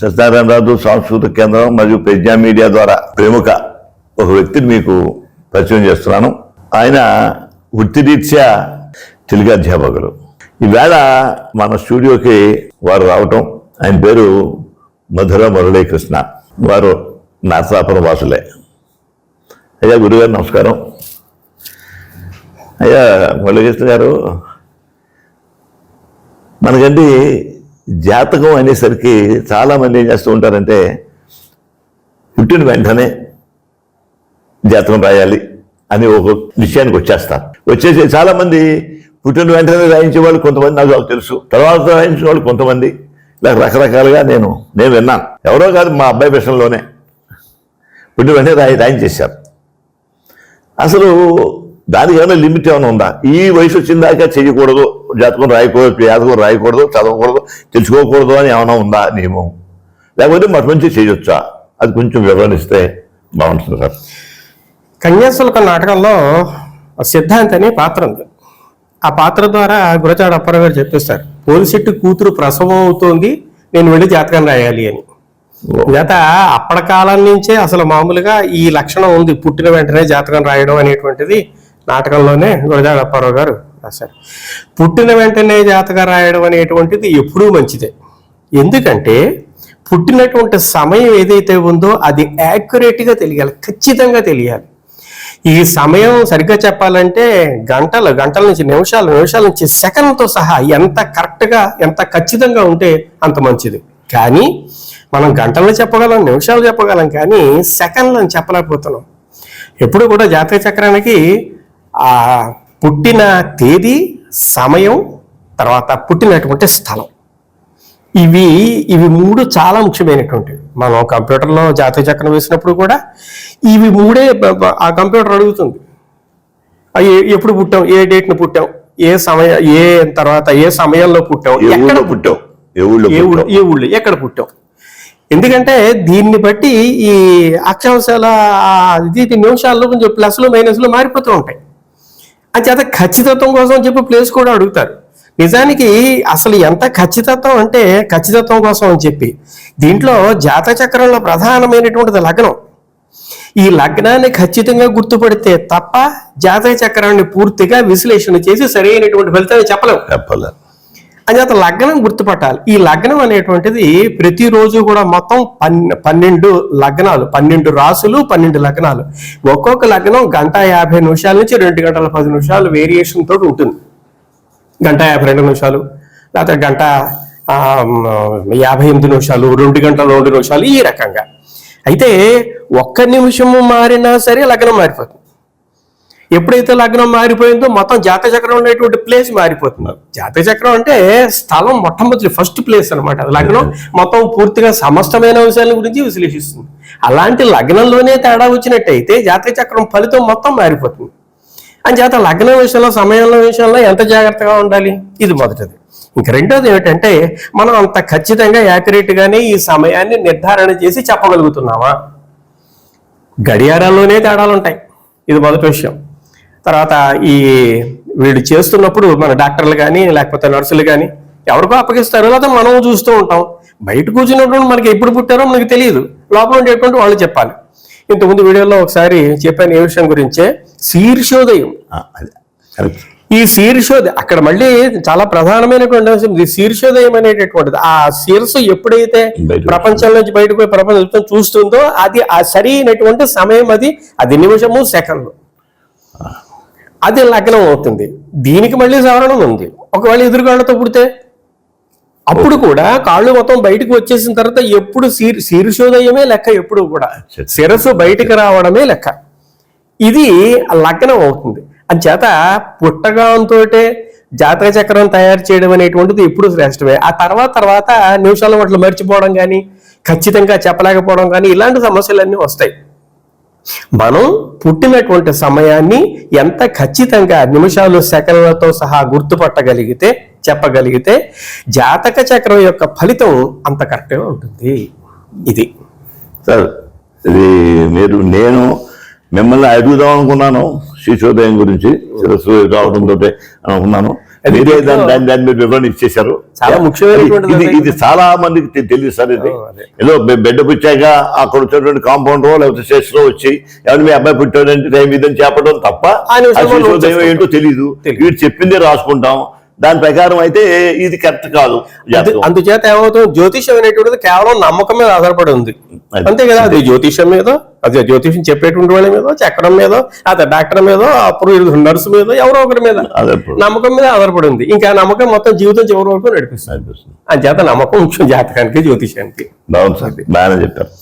సత్యనారాయణరాజు సాంస్కృతిక కేంద్రం మరియు ప్రజ్ఞా మీడియా ద్వారా ప్రముఖ ఒక వ్యక్తిని మీకు పరిచయం చేస్తున్నాను. ఆయన వృత్తిరీత్యా తెలుగు అధ్యాపకులు. ఈవేళ మన స్టూడియోకి వారు రావటం ఆయన పేరు మధుర మురళీకృష్ణ. వారు నరసాపురం వాసులే. అయ్యా గురుగారు నమస్కారం. అయ్యా మురళీకృష్ణ గారు మనకంటే జాతకం అనేసరికి చాలామంది ఏం చేస్తూ ఉంటారంటే పుట్టిన వెంటనే జాతకం రాయాలి అని ఒక విషయానికి వచ్చేస్తారు. వచ్చేసి చాలామంది పుట్టిన వెంటనే రాయించే వాళ్ళు కొంతమంది నాకు తెలుసు. తర్వాత రాయించిన వాళ్ళు కొంతమంది. ఇలా రకరకాలుగా నేను నేను విన్నాను. ఎవరో కాదు మా అబ్బాయి విషయంలోనే పుట్టిన వెంటనే రాయి రాయించేశారు. అసలు దానికి ఏమైనా లిమిట్ ఏమైనా ఉందా? ఈ వయసు వచ్చిన దాకా చేయకూడదు జాతకం రాయకూడదు జాతకం రాయకూడదు చదవకూడదు తెలుసుకోకూడదు అని ఏమైనా ఉందా నియమం? లేకపోతే మటు మంచి చేయొచ్చా? అది కొంచెం వివరణిస్తే బాగుంటుంది సార్. కన్యాశుల్క నాటకంలో సిద్ధాంత్ అని పాత్ర ఉంది. ఆ పాత్ర ద్వారా గురచాడ అప్పారావు గారు చెప్పేస్తారు పోలిసెట్టు కూతురు ప్రసవం అవుతోంది నేను వెళ్ళి జాతకం రాయాలి అని. చేత అప్పటి కాలం నుంచే అసలు మామూలుగా ఈ లక్షణం ఉంది పుట్టిన వెంటనే జాతకం రాయడం అనేటువంటిది నాటకంలోనే గురజాడ అప్పారావు గారు రాశారు. పుట్టిన వెంటనే జాతక రాయడం అనేటువంటిది ఎప్పుడూ మంచిదే. ఎందుకంటే పుట్టినటువంటి సమయం ఏదైతే ఉందో అది యాక్యురేట్గా తెలియాలి ఖచ్చితంగా తెలియాలి. ఈ సమయం సరిగ్గా చెప్పాలంటే గంటలు గంటల నుంచి నిమిషాలు నిమిషాల నుంచి సెకండ్తో సహా ఎంత కరెక్ట్గా ఎంత ఖచ్చితంగా ఉంటే అంత మంచిది. కానీ మనం గంటల్లో చెప్పగలం నిమిషాలు చెప్పగలం కానీ సెకండ్లను చెప్పలేకపోతున్నాం. ఎప్పుడు కూడా జాతక చక్రానికి ఆ పుట్టిన తేదీ సమయం తర్వాత పుట్టినటువంటి స్థలం. ఇవి ఇవి మూడు చాలా ముఖ్యమైనటువంటివి. మనం కంప్యూటర్లో జాతక చక్రం వేసినప్పుడు కూడా ఇవి మూడే ఆ కంప్యూటర్ అడుగుతుంది. ఎప్పుడు పుట్టాం ఏ డేట్ను పుట్టాం ఏ సమయ ఏ తర్వాత ఏ సమయంలో పుట్టాం ఎక్కడ పుట్టావు ఏ ఊళ్ళో ఏ ఊళ్ళో ఎక్కడ పుట్టాం. ఎందుకంటే దీన్ని బట్టి ఈ అక్షాంశాల ఇది నిమిషాల్లో కొంచెం ప్లస్లు మైనస్లు మారిపోతూ ఉంటాయి. అంచేత ఖచ్చితత్వం కోసం చెప్పి ప్లేస్ కూడా అడుగుతారు. నిజానికి అసలు ఎంత ఖచ్చితత్వం అంటే ఖచ్చితత్వం కోసం అని చెప్పి. దీంట్లో జాత చక్రంలో ప్రధానమైనటువంటిది లగ్నం. ఈ లగ్నాన్ని ఖచ్చితంగా గుర్తుపడితే తప్ప జాతక చక్రాన్ని పూర్తిగా విశ్లేషణ చేసి సరైనటువంటి ఫలితాన్ని చెప్పలేము చెప్పాలి. అంచేత లగ్నం గుర్తుపట్టాలి. ఈ లగ్నం అనేటువంటిది ప్రతిరోజు కూడా మొత్తం పన్నెండు లగ్నాలు పన్నెండు రాసులు పన్నెండు లగ్నాలు. ఒక్కొక్క లగ్నం గంట యాభై నిమిషాల నుంచి రెండు గంటల పది నిమిషాలు వేరియేషన్ తోటి ఉంటుంది. గంట యాభై రెండు నిమిషాలు లేకపోతే గంట యాభై ఎనిమిది నిమిషాలు రెండు గంటల రెండు నిమిషాలు ఈ రకంగా. అయితే ఒక్క నిమిషము మారినా సరే లగ్నం మారిపోతుంది. ఎప్పుడైతే లగ్నం మారిపోయిందో మొత్తం జాతక చక్రం ఉండేటువంటి ప్లేస్ మారిపోతుంది. జాతక చక్రం అంటే స్థలం మొట్టమొదటి ఫస్ట్ ప్లేస్ అనమాట లగ్నం మొత్తం పూర్తిగా సమస్తమైన అంశాల గురించి విశ్లేషిస్తుంది. అలాంటి లగ్నంలోనే తేడా వచ్చినట్టయితే జాతక చక్రం ఫలితం మొత్తం మారిపోతుంది. అంచేత లగ్నం విషయంలో సమయంలో విషయంలో ఎంత జాగ్రత్తగా ఉండాలి? ఇది మొదటిది. ఇంక రెండోది ఏమిటంటే మనం అంత ఖచ్చితంగా యాక్యురేట్ గానే ఈ సమయాన్ని నిర్ధారణ చేసి చెప్పగలుగుతున్నామా? గడియారాల్లోనే తేడాలు ఉంటాయి ఇది మొదటి విషయం. తర్వాత ఈ వీళ్ళు చేస్తున్నప్పుడు మన డాక్టర్లు కానీ లేకపోతే నర్సులు కానీ ఎవరికో అప్పగిస్తారు. లేదా మనం చూస్తూ ఉంటాం. బయట కూర్చున్నప్పుడు మనకి ఎప్పుడు పుట్టారో మనకి తెలియదు. లోపల ఉండేటువంటి వాళ్ళు చెప్పాలి. ఇంతకుముందు వీడియోలో ఒకసారి చెప్పాను ఏ విషయం గురించే. శీర్షోదయం. ఈ శీర్షోదయం అక్కడ మళ్ళీ చాలా ప్రధానమైనటువంటి అంశం ఇది. శీర్షోదయం అనేటటువంటిది. ఆ శీర్షు ఎప్పుడైతే ప్రపంచం నుంచి బయటకు పోయి ప్రపంచం చూస్తుందో అది ఆ సరైనటువంటి సమయం అది అది నిమిషము సెకండ్లు అది లగ్నం అవుతుంది. దీనికి మళ్ళీ సవరణం ఉంది. ఒకవేళ ఎదురుగాళ్ళతో పుడితే? అప్పుడు కూడా కాళ్ళు మొత్తం బయటకు వచ్చేసిన తర్వాత ఎప్పుడు శీర్ శీర్షోదయమే లెక్క ఎప్పుడు కూడా. శిరస్సు బయటకు రావడమే లెక్క. ఇది లగ్నం అవుతుంది. అంచేత పుట్టగాంతో జాతక చక్రం తయారు చేయడం అనేటువంటిది ఎప్పుడు శ్రేష్టమే. ఆ తర్వాత తర్వాత నిమిషాల వాటిలో మర్చిపోవడం కానీ ఖచ్చితంగా చెప్పలేకపోవడం కానీ ఇలాంటి సమస్యలన్నీ వస్తాయి. మనం పుట్టినటువంటి సమయాన్ని ఎంత ఖచ్చితంగా నిమిషాలు సెకండ్లతో సహా గుర్తుపట్టగలిగితే చెప్పగలిగితే జాతక చక్రం యొక్క ఫలితం అంత కరెక్ట్గా ఉంటుంది. ఇది. సార్ ఇది మీరు నేను మిమ్మల్ని అడుగుదాం అనుకున్నాను శిశోదయం గురించి శిరస్సు కావడంతో అనుకున్నాను. మీరే దాని దాని దాని మీద వివరణ ఇచ్చేశారు చాలా ముఖ్యమైనటువంటిది ఇది చాలా మందికి తెలియదు సార్ ఇది. ఏదో బిడ్డ పుచ్చాక అక్కడ వచ్చినటువంటి కాంపౌండర్ లేకపోతే స్టేషన్ వచ్చి ఎవరి మీ అబ్బాయి పుట్టాడంటే టైం ఇదని చెప్పడం తప్ప ఏంటో తెలియదు. వీడు చెప్పిందే రాసుకుంటాం. దాని ప్రకారం అయితే ఇది కరెక్ట్ కాదు. అందుచేత ఏమవుతుంది? జ్యోతిషం అనేటువంటిది కేవలం నమ్మకం మీద ఆధారపడి ఉంది. అంతే కదా అది జ్యోతిషం మీద అదే జ్యోతిషం చెప్పేటువంటి వాళ్ళ మీద చక్రం మీద అదే డాక్టర్ మీద అప్పుడు నర్సు మీద ఎవరో ఒకరి మీద నమ్మకం మీద ఆధారపడి ఉంది. ఇంకా నమ్మకం మొత్తం జీవితం చివరి వరకు నడిపిస్తుంది. అనిపిస్తుంది. అంచేత నమ్మకం ముఖ్యం జాతకానికి జ్యోతిషానికి బాగుంది సార్. బాగానే చెప్పారు.